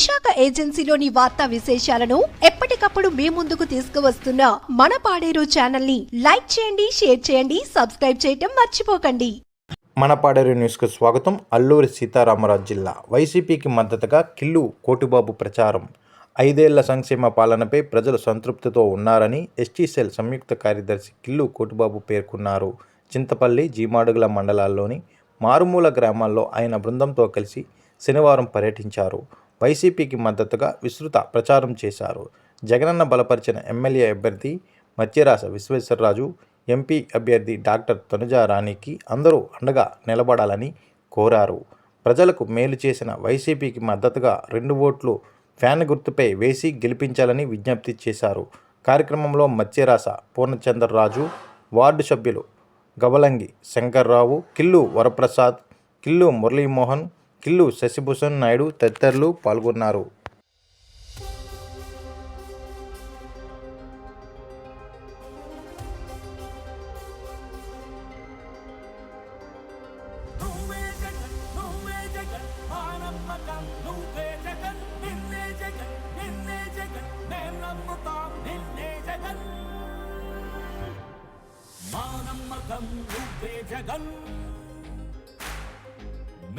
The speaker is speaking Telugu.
విశాఖ ఏజెన్సీలోని వార్తా విశేషాలను ఎప్పటికప్పుడు మీ ముందుకు తీసుకువస్తున్న మన పాడేరు ఛానల్ని లైక్ చేయండి షేర్ చేయండి సబ్స్క్రైబ్ చేయటం మర్చిపోకండి. మన పాడేరు న్యూస్కు స్వాగతం. అల్లూరి సీతారామరాజు జిల్లా. వైసీపీకి మద్దతుగా కిల్లు కోటిబాబు ప్రచారం. ఐదేళ్ళ సంక్షేమ పాలనపై ప్రజలు సంతృప్తితో ఉన్నారని ఎస్టీసెల్ సంయుక్త కార్యదర్శి కిల్లు కోటిబాబు పేర్కొన్నారు. చింతపల్లి జీమాడుగుల మండలాల్లోని మారుమూల గ్రామాల్లో ఆయన బృందంతో కలిసి శనివారం పర్యటించారు. వైసీపీకి మద్దతుగా విస్తృత ప్రచారం చేశారు. జగనన్న బలపరిచిన ఎమ్మెల్యే అభ్యర్థి మత్స్యరాస విశ్వేశ్వరరాజు ఎంపీ అభ్యర్థి డాక్టర్ తనుజా రాణికి అందరూ అండగా నిలబడాలని కోరారు. ప్రజలకు మేలు చేసిన వైసీపీకి మద్దతుగా రెండు ఓట్లు ఫ్యాన్ గుర్తుపై వేసి గెలిపించాలని విజ్ఞప్తి చేశారు. కార్యక్రమంలో మత్స్యరాస పూర్ణచంద్రరాజు వార్డు సభ్యులు గవలంగి శంకర్రావు కిల్లు వరప్రసాద్ కిల్లు మురళీమోహన్ కిల్లు శశిభూషణ్ నాయుడు తదితరులు పాల్గొన్నారు. నమ్మకం నువ్వే జగన్.